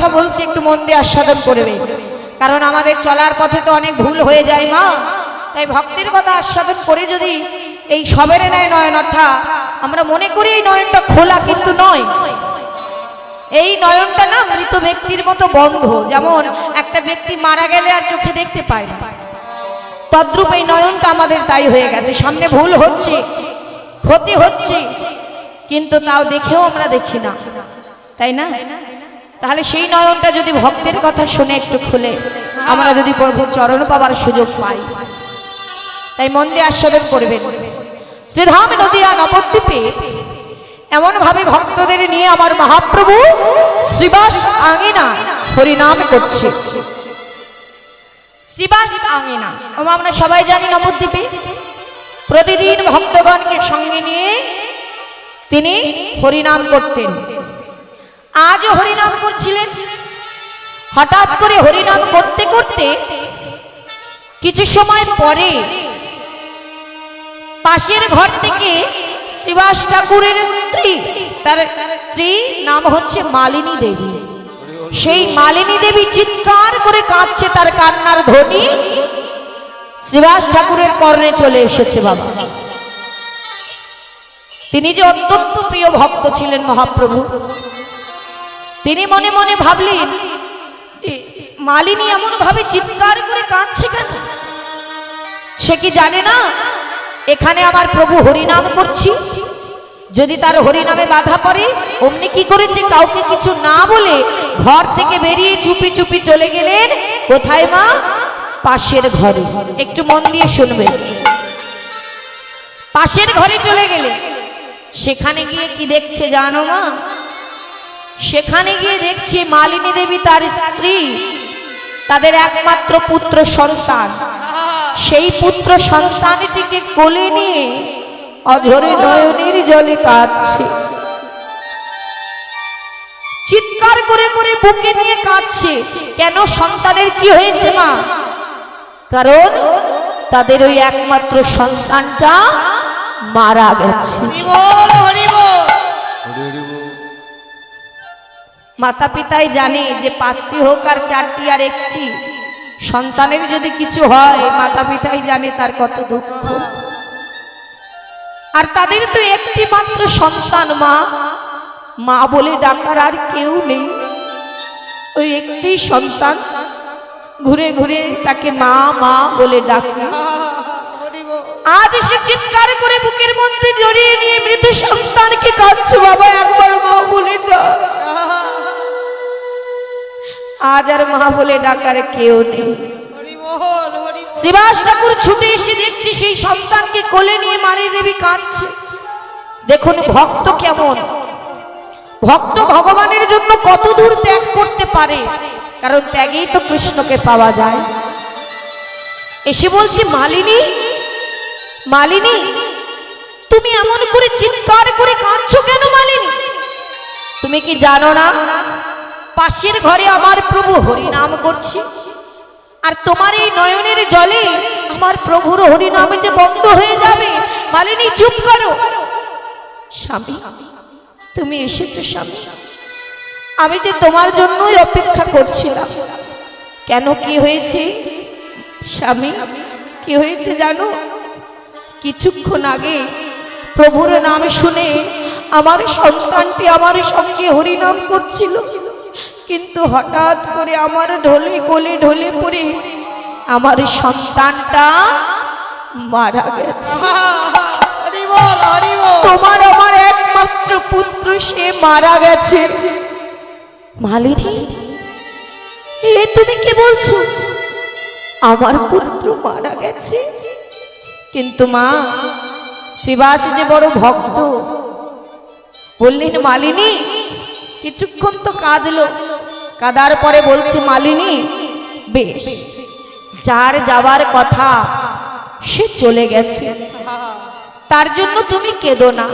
কথা বলছি, একটু মন দিয়ে আস্বাদন করবে কারণ আমাদের চলার পথে তো অনেক ভুল হয়ে যায় মা। তাই ভক্তের কথা আস্বাদন করে যদি এই সবের নেয় নয়ন, অর্থাৎ আমরা মনে করি এই নয়নটা খোলা কিন্তু নয়। এই নয়নটা না মৃত ব্যক্তির মতো বন্ধ। যেমন একটা ব্যক্তি মারা গেলে আর চোখে দেখতে পায় না। তদ্রূপ এই নয়নটা আমাদের তাই হয়ে গেছে। সামনে ভুল হচ্ছে, ক্ষতি হচ্ছে, কিন্তু তাও দেখেও আমরা দেখি না। তাই না? তাহলে সেই নয়নটা যদি ভক্তের কথা শুনে একটু খুলে, আমরা যদি প্রভু চরণ পাবার সুযোগ পাই। তাই মন দিয়ে আস্বাদন করবেন। শ্রীধাম নদিয়া নবদ্বীপে এমন ভাবে ভক্তদের নিয়ে আমার মহাপ্রভু শ্রীবাস আঙিনা হরিনাম করছে। শ্রীবাস আঙিনা। আমরা সবাই জানি নবদ্বীপে। প্রতিদিন ভক্তগণকে সঙ্গে নিয়ে তিনি হরিনাম করতেন। আজও হরিনাম করছিলেন। হঠাৎ করে হরিনাম করতে করতে কিছু সময় পরে পাশের ঘর থেকে শ্রীবাস ঠাকুরের স্ত্রী, তার স্ত্রী নাম হচ্ছে মালিনী দেবী। সেই মালিনী দেবী চিৎকার করে কাঁদছে তার কান্নার ধ্বনি। শ্রীবাস ঠাকুরের কর্ণে চলে এসেছে বাবা। তিনি যে অত্যন্ত প্রিয় ভক্ত ছিলেন মহাপ্রভু। তিনি মনে মনে ভাবলেন, যে মালিনী এমন ভাবে চিৎকার করে কাঁদছে কেন? সে কি জানে না? এখানে আমার প্রভু হরিনাম করছি। যদি তার হরিনামে বাধা পড়ে, অমনি কি করেছে কাউকে কিছু না বলে ঘর থেকে বেরিয়ে চুপি চুপি চলে গেলেন। কোথায় মা? পাশের ঘরে। একটু মন দিয়ে শুনবে। পাশের ঘরে চলে গেলে সেখানে গিয়ে কি দেখছে জানো মা? সেখানে গিয়ে দেখছি মালিনী দেবী তার স্ত্রী তাদের একমাত্র পুত্র সন্তান। সেই পুত্র সন্তানটিকে কোলে নিয়ে অঝরে নয়নের জলে কাঁদছে। চিৎকার করে করে বুকে নিয়ে কাঁদছে কেন সন্তানের কি হয়েছে মা? কারণ তাদের ওই একমাত্র সন্তানটা মারা গেছে। মাতা পিতাই জানে যে পাঁচটি হোক আর চারটি আর একটি। সন্তানের যদি কিছু হয় মাতা পিতাই জানে তার কত দুঃখ। আর তাদের তো একটি মাত্র সন্তান, মা। মা বলে ডাকার আর কেউ নেই। ওই একটি সন্তান ঘুরে ঘুরে তাকে মা মা বলে ডাকে। আজ এসে চিৎকার করে বুকের মধ্যে জড়িয়ে নিয়ে মৃত সন্তানকে কাঁদছে, বাবা, একবার মা বলে ডাক। আজ আর মা বলে ডাকার কেউ নেই। শ্রীবাস ঠাকুর ছুটে এসে দেখছি সেই সন্তানকে কোলে নিয়ে মালি দেবী কাঁদছে। দেখুন ভক্ত কেমন। ভক্ত ভগবানের জন্য কত দূর ত্যাগ করতে পারে কারণ ত্যাগেই তো কৃষ্ণকে পাওয়া যায়। এসে বলছি মালিনী মালিনী তুমি এমন করে চিৎকার করে কাঁদছো কেন মালিনী? তুমি কি জানো না? পাশের ঘরে আমার প্রভু হরিনাম করছে। আর তোমার এই নয়নের জলে আমার প্রভুর হরিনামে যে বন্ধ হয়ে যাবে, মালিনী, চুপ করো। স্বামী, তুমি এসেছ স্বামী। আমি যে তোমার জন্যই অপেক্ষা করছিলাম। কেন কি হয়েছে? স্বামী, কি হয়েছে জানো? কিছুক্ষণ আগে প্রভুর নাম শুনে আমার সন্তানটি আমার সঙ্গে হরিনাম করছিল। কিন্তু হঠাৎ করে আমার ঢলে কোলে ঢলে পড়ে আমার সন্তানটা মারা গেছে। তোমার আমার একমাত্র পুত্র, সে মারা গেছে। মালিনী, এ তুমি কি বলছো? আমার পুত্র মারা গেছে। কিন্তু মা, শ্রীবাস যে বড় ভক্ত, বললেন, মালিনী, কিছুক্ষণ তো কাঁদলো। কাদার পরে বলছে, মালিনী, বেশ, যার যাবার কথা সে চলে গেছে। তার জন্য তুমি কেঁদো না।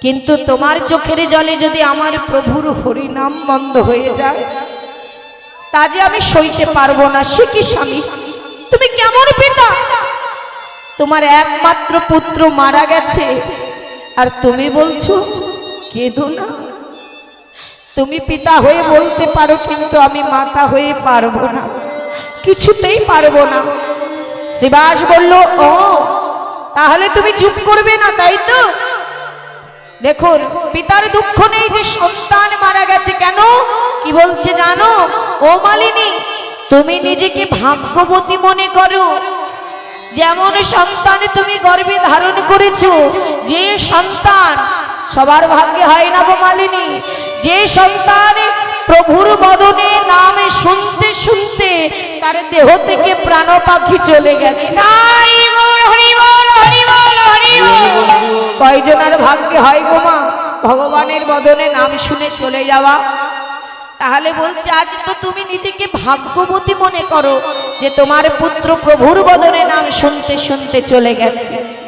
কিন্তু তোমার চোখের জলে যদি আমার প্রভুর হরিনাম বন্ধ হয়ে যায়, তা যে আমি সইতে পারব না, সে কি স্বামী? তুমি কেমন পিতা? তোমার একমাত্র পুত্র মারা গেছে। আর তুমি বলছো, কেঁদো না। তুমি পিতা হয়ে বলতে পারো, কিন্তু আমি মাতা হয়ে পারব না। কিছুতেই পারব না। শিবাস বলল, ও, তাহলে তুমি চুপ করবে না, তাই তো? দেখুন, পিতার দুঃখ নেই যে সন্তান মারা গেছে। কেন? কি বলছে জানো? ও মালিনী, তুমি নিজেকে ভাগ্যবতী মনে করো। যেমন সন্তান তুমি গর্বে ধারণ করেছ, যে সন্তান সবার ভাগ্যে হয় না গো মালিনী। যে সন্তান প্রভুর বদনে নামে শুনতে শুনতে তার দেহ থেকে প্রাণ পাখি চলে গেছে। তাই গৌর হরি বল। হরি বল হরি বল। কয়জনের ভাগ্যে হয় গো মা? ভগবানের বদনে নাম শুনে চলে যাওয়া। তাহলে বলছে আজ তো তুমি নিজেকে ভাগ্যবতী মনে করো যে তোমার পুত্র প্রভুর বদনে নাম শুনতে শুনতে চলে গেছে।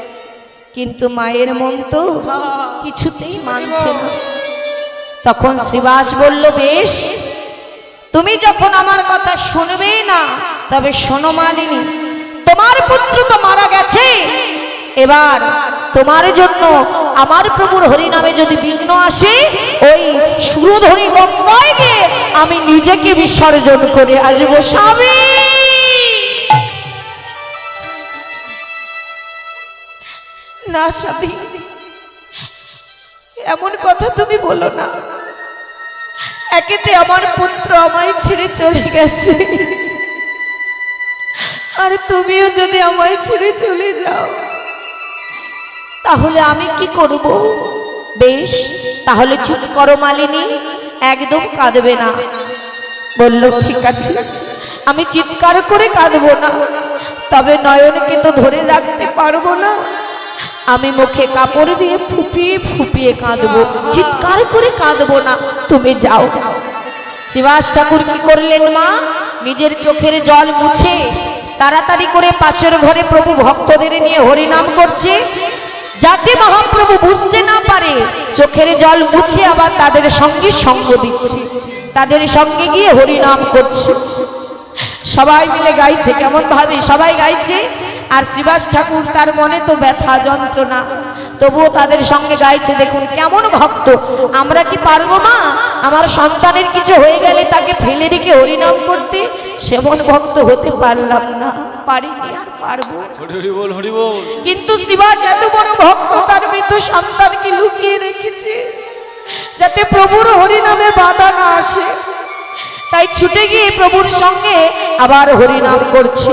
কিন্তু মায়ের মন তো কিছুতেই মানছে না। তখন শিবাস বলল, বেশ, তুমি যখন আমার কথা শুনবেই না, তবে শোনো মালিনী, তোমার পুত্র তো মারা গেছে। এবার তোমার জন্য আমার প্রভুর হরিনামে যদি বিঘ্ন আসে, ওই সুরধরি গঙ্গায় গিয়ে আমি নিজেকে বিসর্জন করে আসব, স্বামী। না স্বামী এমন কথা তুমি বলো না। একেতে আমার পুত্র আমায় ছেড়ে চলে গেছে। আর তুমিও যদি আমায় ছেড়ে চলে যাও, তাহলে আমি কি করব? বেশ, তাহলে চুপ করো মালিনী, একদম কাঁদবে না। বলল, ঠিক আছে, আমি চিৎকার করে কাঁদবো না। তবে নয়নকে তো ধরে রাখতে পারব না। আমি মুখে কাপড় দিয়ে ফুপিয়ে ফুপিয়ে কাঁদবো। চিৎকার করে কাঁদবো না। তুমি যাও। শিবাস ঠাকুর কি করলেন মা? নিজের চোখের জল মুছে তাড়াতাড়ি করে পাশের ঘরে প্রভু ভক্তদের নিয়ে হরিনাম করছে। যাতে মহাপ্রভু বুঝতে না পারে, চোখের জল মুছে আবার তাদের সঙ্গে সঙ্গ দিচ্ছে। তাদের সঙ্গে গিয়ে হরিনাম করছে। সবাই মিলে গাইছে কেমন ভাবে সবাই গাইছে? আর শিবাস ঠাকুর তার মনে তো ব্যথা যন্ত্রণা। তবুও তাদের সঙ্গে গাইছে দেখুন কেমন ভক্ত। আমরা কি পারব মা? আমার সন্তানের কিছু হয়ে গেলে তাকে ফেলে রেখে হরিনাম করতে? সেমন ভক্ত হতে পারলাম না। পারিনি আর পারব? কিন্তু শিবাস এত বড় ভক্ত তার মৃত সন্তানকে লুকিয়ে রেখেছে যাতে প্রভুর হরিনামে বাধা না আসে। তাই ছুটে গিয়ে প্রভুর সঙ্গে আবার হরিনাম করছে।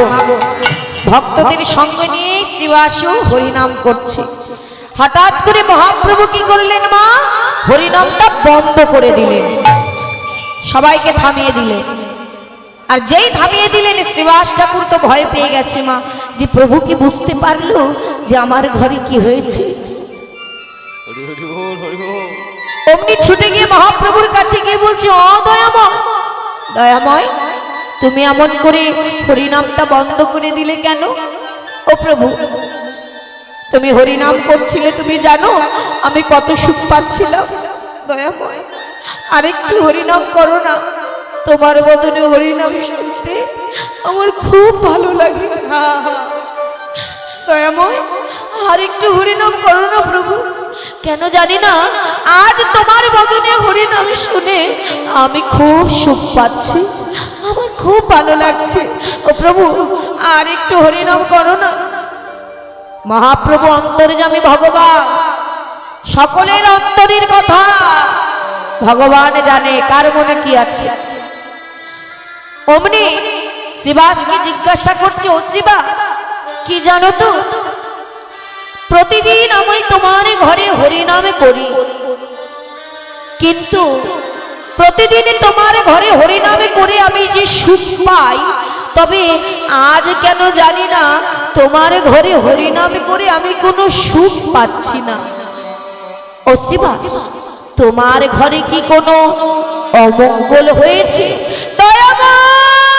মাগো ভক্তদের সঙ্গে নিয়ে শ্রীবাসু হরিনাম করছে। হঠাৎ করে মহাপ্রভু কি করলেন মা? হরিনামটা বন্ধ করে দিলেন। সবাইকে থামিয়ে দিলেন। আর যেই থামিয়ে দিলেন, শ্রীবাস ঠাকুর তো ভয় পেয়ে গেছে মা, যে প্রভু কি বুঝতে পারল যে আমার ঘরে কি হয়েছে? অমনি ছুটে গিয়ে মহাপ্রভুর কাছে গিয়ে বলছে, অ, দয়াময়। দয়াময়? তুমি এমন করে হরিনামটা বন্ধ করে দিলে কেন? ও প্রভু, তুমি হরিনাম করছিলে, তুমি জানো আমি কত সুখ পাচ্ছিলাম। দয়াময়, আরেকটু হরিনাম করো না। তোমার বদনে হরিনাম শুনতে আমার খুব ভালো লাগে। দয়াময় আর একটু হরিনাম করো না প্রভু। কেন জানি না, আজ তোমার বদনে হরিনাম শুনে আমি খুব সুখ পাচ্ছি। আমার খুব ভালো লাগছে। ও প্রভু, আর একটু হরিনাম করো না। মহাপ্রভু অন্তর্যামী ভগবান, সকলের অন্তরের কথা ভগবান জানে, কার মনে কি আছে? অমনি শ্রীবাসকে জিজ্ঞাসা করছে, ও শ্রীবাস, কি জানো তো? প্রতিদিন আমি তোমার ঘরে হরিনামে করি। কিন্তু প্রতিদিন তোমার ঘরে হরিনামে করে আমি যে সুখ পাই, তবে আজ কেন জানি না, তোমার ঘরে হরিনামে করে আমি কোনো সুখ পাচ্ছি না। ও তোমার ঘরে কি কোনো অমঙ্গল হয়েছে? দয়াময়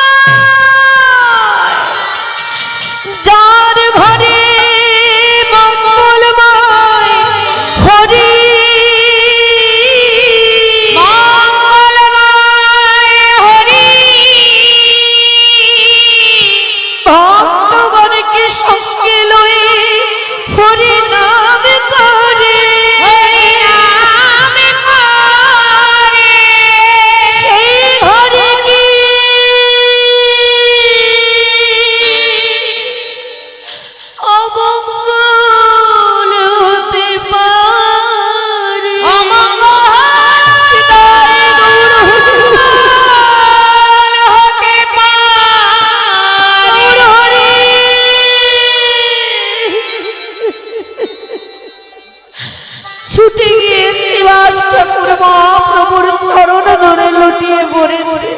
পড়েছে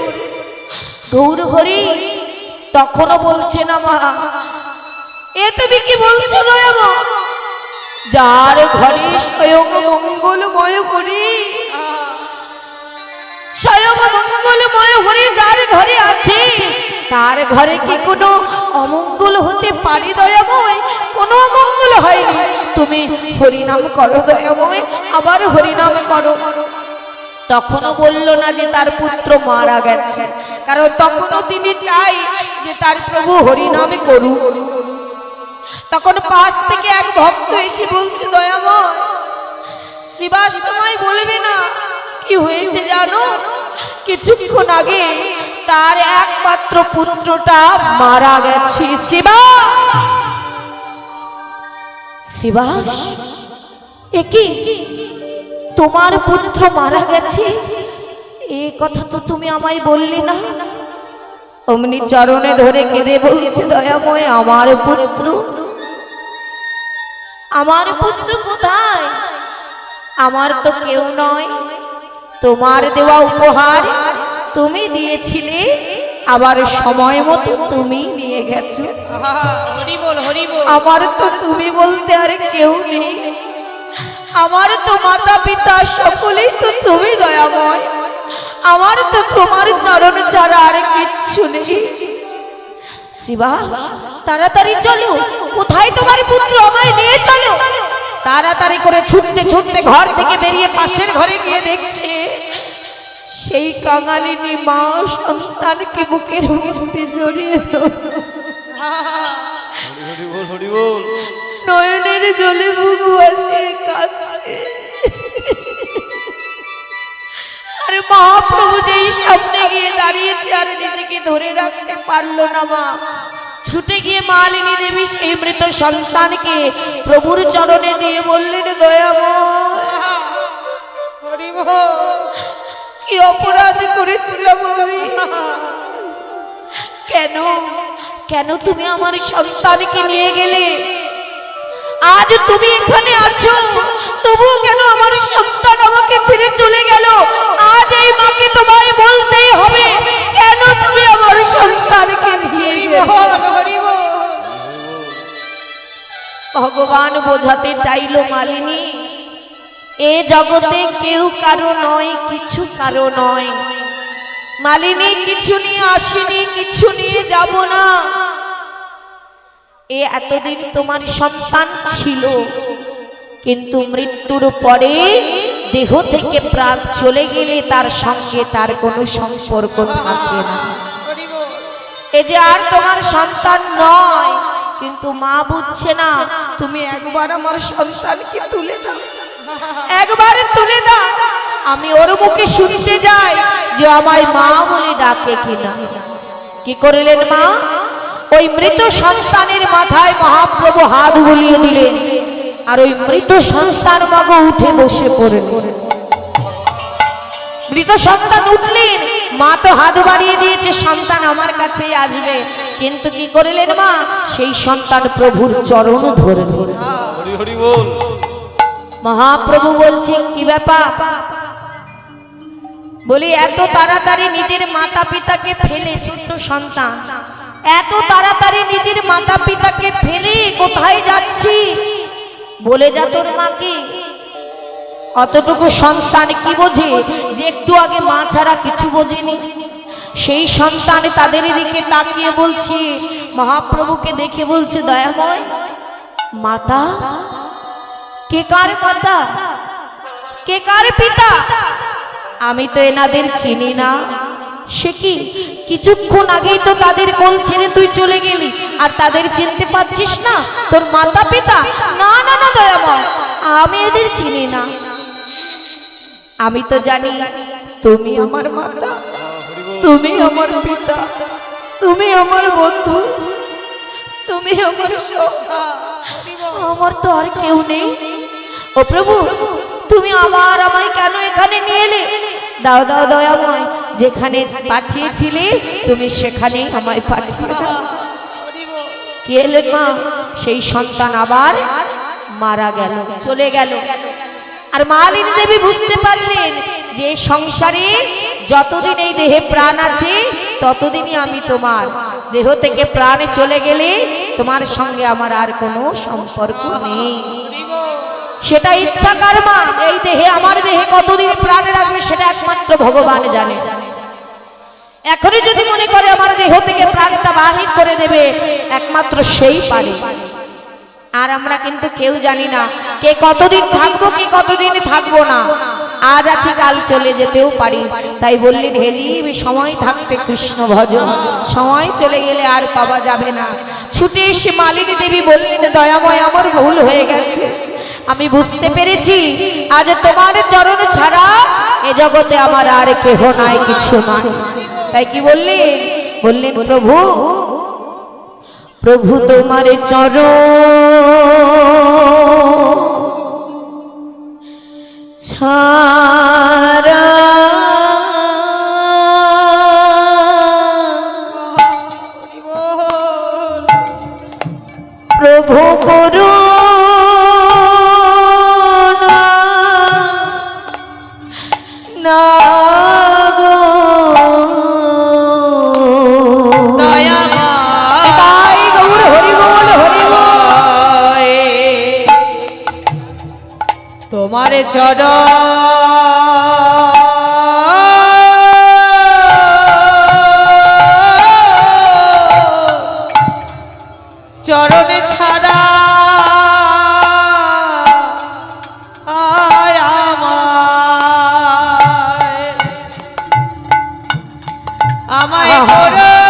গৌর হরি, তখনও বলছে না মা, এ তুমি কি বলছো যার ঘরে স্বয়ং মঙ্গলময় হরি, স্বয়ং মঙ্গলময় হরি যার ঘরে আছে, তার ঘরে কি কোনো অমঙ্গল হতে পারে দয়াময় কোনো অমঙ্গল হয়নি। তুমি হরিনাম করো দয়াময় আবার হরিনাম করো। তখনও বলল না যে তার পুত্র মারা গেছে। কারণ তখনও তিনি চাই যে তার প্রভু হরিনামে করু তখন পাশ থেকে এক ভক্ত এসে বলছে, দয়াময় শ্রীবাস তোমায় বলবে না কি হয়েছে জানো? কিছুক্ষণ আগে তার একমাত্র পুত্রটা মারা গেছে। শ্রীবাস শ্রীবাস একি তোমার পুত্র মারা গেছে? এ কথা তো তুমি আমায় বললে না। অমনি চরণে ধরে কেঁদে বলছে দয়াময় আমার পুত্র। আমার পুত্র কোথায়? আমার তো কেউ নয়। তোমার দেওয়া উপহার তুমি দিয়েছিলে আবার সময় মতো তুমি নিয়ে গেছো। আমার তো তুমি বলতে আর কেউ নেই। আমার তো মাতা পিতা সকলেই তো তুমি দয়াময়। আমার তো তোমার চরণ ছাড়া আর কিচ্ছু নেই। শিবা, তাড়াতাড়ি চলো। কোথায় তোমার পুত্র? আমায় নিয়ে চলো। তাড়াতাড়ি করে ছুটতে ছুটতে ঘর থেকে বেরিয়ে পাশের ঘরে গিয়ে দেখছে, সেই কাঙালিনী মা সন্তানকে বুকের মধ্যে জড়িয়ে নয়নের জলে বুক ভাসিয়ে কাঁদছে। আরে মহাপ্রভু যেই সামনে গিয়ে দাঁড়িয়েছে আর নিজেকে ধরে রাখতে পারল না মা ছুটে গিয়ে মালিনী দেবী সেই মৃত সন্তানকে প্রভুর চরণে দিয়ে বললেন দয়াময় কি অপরাধ করেছিলাম আমি? কেন কেন তুমি আমার সন্তানকে নিয়ে গেলে? আজ তুমি এখানে আছো। তবু কেন আমার সন্তান আমাকে ছেড়ে চলে গেল? আজ এই মাকে তোমায় বলতেই হবে কেন তুমি আমার সন্তানকে নিয়ে ভগবান বোঝাতে চাইলো মালিনী এ জগতে কেউ কারও নয় কিছু কারও নয়। মালিনী কিছু নিয়ে আসেনি কিছু নিয়ে যাব না। এ এতদিন তোমার সন্তান ছিল। কিন্তু মৃত্যুর পরে দেহ থেকে প্রাণ চলে গেলে তার সঙ্গে তার কোনো সম্পর্ক থাকে না। এ যে আর তোমার সন্তান নয়, কিন্তু মা বুঝছে না, তুমি একবার আমার সন্তানকে তুলে দাও। একবার তুলে দাও। আমি ওর মুখে শুনতে যাই যে আমায় মা বলে ডাকে কিনা। কি করিলেন মা? ওই মৃত সন্তানের মাথায় মহাপ্রভু হাত বুলিয়ে দিলেন। আর ওই মৃত সন্তান মগ উঠে বসে পড়লেন মৃত সন্তান উঠলেন, মা তো হাত বাড়িয়ে দিয়েছে, সন্তান আমার কাছেই আসবে। কিন্তু কি করিলেন মা? সেই সন্তান প্রভুর চরণ বল মহাপ্রভু বলছে কি ব্যাপার? বলি, এত তাড়াতাড়ি নিজের মাতা পিতাকে ফেলে ছোট্ট সন্তান। এত তাড়াতাড়ি নিজের মাতা পিতাকে ফেলে কোথায় যাচ্ছি? বলে যা তোর মাকে। অতটুকু সন্তান কি বোঝে? যে একটু আগে মা ছাড়া কিছু বোঝেনি। সেই সন্তান তাদের দিকে তাকিয়ে বলছে, মহাপ্রভুকে দেখে বলছে, দয়াময়, মাতা, কে কার মাতা? কে কার পিতা? আমি তো এনাদের চিনি না। সে কি? কিছুক্ষণ আগেই তো তাদের কোল ছেড়ে তুই চলে গেলি। আর তাদের চিনতে পারছিস না? তোর মাতা পিতা না না না, দয়াময়, আমি এদের চিনি না। আমি তো জানি তুমি আমার মাতা, তুমি আমার পিতা, তুমি আমার বন্ধু, তুমি আমার আমার তো আর কেউ নেই। ও প্রভু, তুমি আবার আমায় কেন এখানে নিয়ে এলে? দাও দাও, দয়াময় যেখানে পাঠিয়েছিলে, তুমি সেখানে আমায় পাঠিয়ে দাও। কি এলেন মা? সেই সন্তান আবার মারা গেল, চলে গেল। আর মালিনী দেবী বুঝতে পারলেন যে সংসারে যতদিন এই দেহে প্রাণ আছে, ততদিনই আমি তোমার দেহ থেকে প্রাণে চলে গেলে তোমার সঙ্গে আমার আর কোনো সম্পর্ক নেই। সেটা ইচ্ছা কার মা, এই দেহে, আমার দেহে কতদিন প্রাণে রাখবে সেটা একমাত্র ভগবান জানে। এখনই যদি মনে করে আমার দেহ থেকে প্রাণটা বাহির করে দেবে, একমাত্র সেই পারে। আর আমরা কিন্তু কেউ জানি না কে কতদিন থাকব, কে কতদিন থাকব না। আজ আছি, কাল চলে যেতেও পারি। তাই বললেন হেজিব সময় থাকতে কৃষ্ণ ভজ। সময় চলে গেলে আর পাওয়া যাবে না। ছুটে এসে মালিনী দেবী বললেন, দয়াময়, আমার ভুল হয়ে গেছে। আমি বুঝতে পেরেছি, আজ তোমার চরণ ছাড়া এ জগতে আমার আর কেহ নাই, কিছু নাই। তাই কি বললেন বললেন প্রভু প্রভু তোমার চর ছাড়া প্রভু করু চর চরণে ছাড়া আয় আমায়। আমায়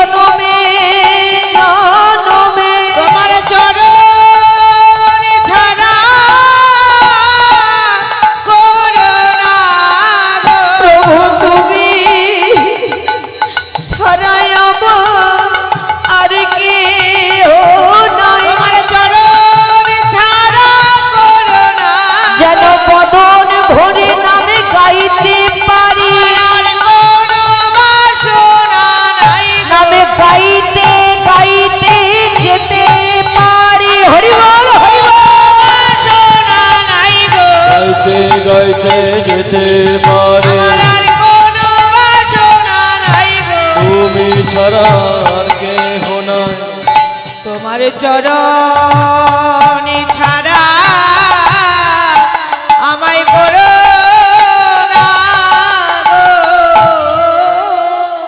meu nome ছাড়া আর কেহ নাই। তোমার চরণে ছাড়া আমায় করো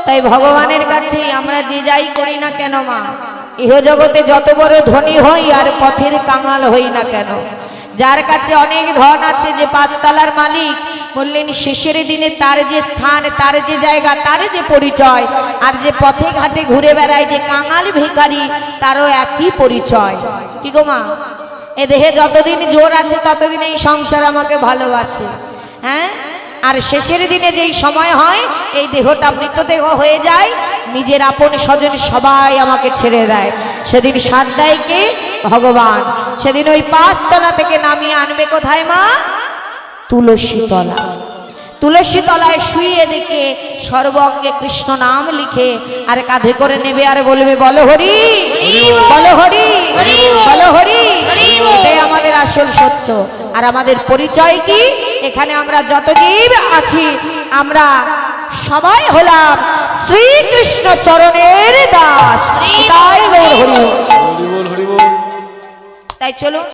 তাই ভগবানের কাছে আমরা যে যাই করি না কেন মা? ইহ জগতে যত বড় ধনী হই আর পথের কাঙাল হই না কেন? যার কাছে অনেক ধন আছে, যে পাঁচতলার মালিক, বললেন, শেষের দিনে তার যে স্থান, তার যে জায়গা, তার যে পরিচয়, আর যে পথে ঘাটে ঘুরে বেড়ায় যে কাঙাল ভিখারি, তারও একই পরিচয়। কি গো মা? এ দেহে যতদিন জোর আছে, ততদিন এই সংসার আমাকে ভালোবাসে হ্যাঁ? আর শেষের দিনে যেই সময় হয়, এই দেহটা মৃতদেহ হয়ে যায়, নিজের আপন স্বজন সবাই আমাকে ছেড়ে দেয়। সেদিন সাত দেয় কে ভগবান, সেদিন ওই পাঁচতলা থেকে নামিয়ে আনবে কোথায় মা? তুলসী তলা। তুলসী তলায় শুয়ে দেখে সর্বঙ্গে কৃষ্ণ নাম লিখে আর কাঁধে করে নেবে আর বলবে, বলো হরি বলো হরি বলো হরি আমাদের আসল সত্য। আর আমাদের পরিচয় কি? এখানে আমরা যত জীব আছি, আমরা সবাই হলাম শ্রীকৃষ্ণ চরণের দাস। তাই গৌর হরি। হরি বল হরি বল। তাই চলো